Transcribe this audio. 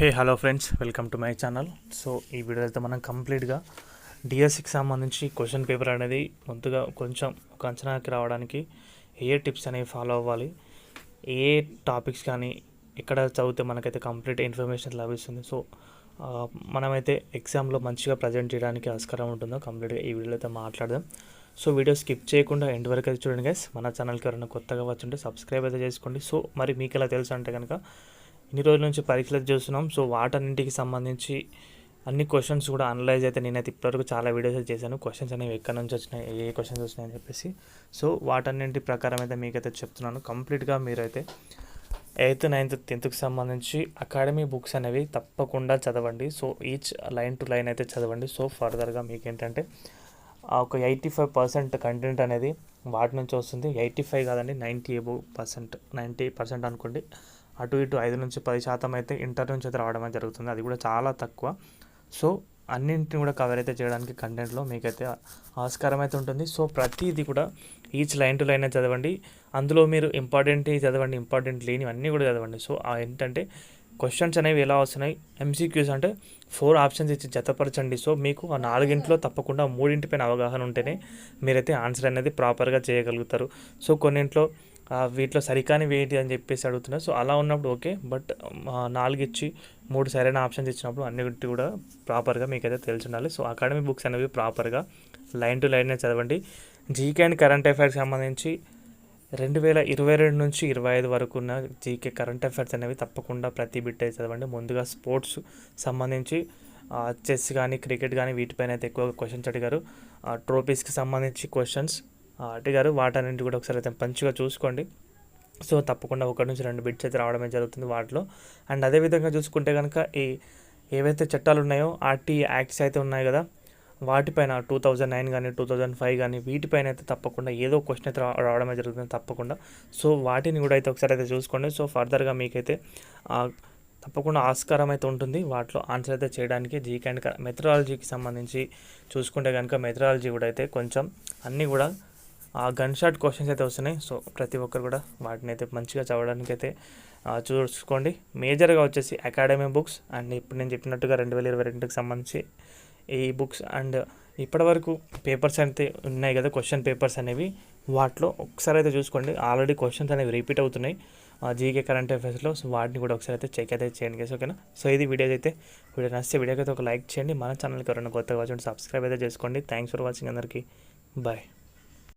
Hey hello friends welcome to my channel. So ఈ video అయితే మనం కంప్లీట్గా డిఎస్సికి సంబంధించి క్వశ్చన్ పేపర్ అనేది ముందుగా కొంచెం ఒక అంచనాకి రావడానికి ఏ టిప్స్ అనేవి ఫాలో అవ్వాలి ఏ టాపిక్స్ కానీ ఎక్కడ చదివితే మనకైతే కంప్లీట్ ఇన్ఫర్మేషన్ లభిస్తుంది. సో మనమైతే ఎగ్జామ్లో మంచిగా ప్రజెంట్ చేయడానికి ఆస్కారం ఉంటుందో కంప్లీట్గా ఈ వీడియోలో అయితే మాట్లాడదాం. సో వీడియో స్కిప్ చేయకుండా ఎండ్ వరకు అయితే చూడండి గైస్ మన ఛానల్కి ఎవరైనా కొత్తగా వచ్చుంటే సబ్స్క్రైబ్ అయితే చేసుకోండి. సో మరి మీకు ఎలా తెలుసు అంటే కనుక ఇన్ని రోజుల నుంచి పరీక్షలు చూస్తున్నాం. సో వాటన్నింటికి సంబంధించి అన్ని క్వశ్చన్స్ కూడా అనలైజ్ అయితే నేనైతే ఇప్పటివరకు చాలా వీడియోస్ అయితే చేశాను. క్వశ్చన్స్ అనేవి ఎక్కడి నుంచి వచ్చినాయి ఏ క్వశ్చన్స్ వచ్చినాయని చెప్పేసి. సో వాటన్నింటి ప్రకారం అయితే మీకైతే చెప్తున్నాను. కంప్లీట్గా మీరైతే ఎయిత్ నైన్త్ టెన్త్కి సంబంధించి అకాడమీ బుక్స్ అనేవి తప్పకుండా చదవండి. So each line to line అయితే చదవండి. సో ఫర్దర్గా మీకు ఏంటంటే ఒక ఎయిటీ ఫైవ్ పర్సెంట్ కంటెంట్ అనేది వాటి నుంచి వస్తుంది. ఎయిటీ ఫైవ్ కాదండి ninety above percent ninety percent అనుకోండి. అటు ఇటు ఐదు నుంచి పది శాతం అయితే ఇంటర్ నుంచి అయితే రావడం జరుగుతుంది. అది కూడా చాలా తక్కువ. సో అన్నింటిని కూడా కవర్ అయితే చేయడానికి కంటెంట్లో మీకైతే ఆస్కారం అయితే ఉంటుంది. సో ప్రతిదీ కూడా ఈచ్ లైన్ టు లైన్ చదవండి. అందులో మీరు ఇంపార్టెంట్ చదవండి ఇంపార్టెంట్ లేని అన్నీ కూడా చదవండి. సో ఏంటంటే క్వశ్చన్స్ అనేవి ఎలా వస్తున్నాయి? ఎంసీక్యూస్ అంటే ఫోర్ ఆప్షన్స్ ఇచ్చి జతపరచండి. సో మీకు ఆ నాలుగింట్లో తప్పకుండా మూడింటిపైన అవగాహన ఉంటేనే మీరైతే ఆన్సర్ అనేది ప్రాపర్గా చేయగలుగుతారు. సో కొన్నింట్లో వీటిలో సరికాని వేటి అని చెప్పేసి అడుగుతున్నారు సో అలా ఉన్నప్పుడు ఓకే. బట్ నాలుగు ఇచ్చి మూడు సరైన ఆప్షన్స్ ఇచ్చినప్పుడు అన్నిటి కూడా ప్రాపర్గా మీకైతే తెలిసి ఉండాలి సో అకాడమీ బుక్స్ అనేవి ప్రాపర్గా లైన్ టు లైన్ చదవండి. జీకే అండ్ కరెంట్ అఫైర్స్ సంబంధించి రెండు వేల ఇరవై రెండు నుంచి ఇరవై ఐదు వరకు ఉన్న జీకే కరెంట్ అఫైర్స్ అనేవి తప్పకుండా ప్రతి బిట్ అయితే చదవండి. ముందుగా స్పోర్ట్స్ సంబంధించి చెస్ కానీ క్రికెట్ కానీ వీటిపైన అయితే ఎక్కువ క్వశ్చన్స్ అడిగారు. ట్రోఫీస్కి సంబంధించి క్వశ్చన్స్ అడిగారు వాటన్నింటి కూడా ఒకసారి అయితే మంచిగా చూసుకోండి. సో తప్పకుండా ఒకటి నుంచి రెండు బిట్స్ అయితే రావడమే జరుగుతుంది వాటిలో. అండ్ అదేవిధంగా చూసుకుంటే కనుక ఈ ఏవైతే చట్టాలు ఉన్నాయో ఆర్టీ యాక్ట్స్ అయితే ఉన్నాయి కదా వాటిపైన టూ థౌజండ్ నైన్ కానీ టూ థౌజండ్ ఫైవ్ కానీ వీటిపైన అయితే తప్పకుండా ఏదో క్వశ్చన్ అయితే రావడమే జరుగుతుంది తప్పకుండా. సో వాటిని కూడా అయితే ఒకసారి అయితే చూసుకోండి. సో ఫర్దర్గా మీకైతే తప్పకుండా ఆస్కారం అయితే ఉంటుంది. వాటిలో ఆన్సర్ అయితే చేయడానికి జీకే అండ్ మెథడాలజీకి సంబంధించి చూసుకుంటే కనుక మెథడాలజీ కూడా అయితే కొంచెం అన్నీ కూడా ఆ గన్ షాట్ క్వశ్చన్స్ అయితే వస్తున్నాయి. సో ప్రతి ఒక్కరు కూడా వాటిని అయితే మంచిగా చదవడానికి అయితే చూసుకోండి. మేజర్గా వచ్చేసి అకాడమీ బుక్స్ అండ్ ఇప్పుడు నేను చెప్పినట్టుగా రెండు వేల ఇరవై రెండుకి సంబంధించి ఈ బుక్స్ అండ్ ఇప్పటివరకు పేపర్స్ అయితే ఉన్నాయి కదా క్వశ్చన్ పేపర్స్ అనేవి. వాటిలో ఒకసారి అయితే చూసుకోండి. ఆల్రెడీ క్వశ్చన్స్ అనేవి రిపీట్ అవుతున్నాయి. జీకే కరెంట్ అఫైర్స్లో సో వాటిని కూడా ఒకసారి అయితే చెక్ అయితే చేయండి గేస్ ఓకేనా సో ఇది వీడియో అయితే. వీడియో నచ్చితే వీడియోకి అయితే ఒక లైక్ చేయండి. మన ఛానల్కి ఎవరైనా కొత్తగా వచ్చి సబ్స్క్రైబ్ అయితే చేసుకోండి. థ్యాంక్స్ ఫర్ వాచింగ్ అందరికీ. బాయ్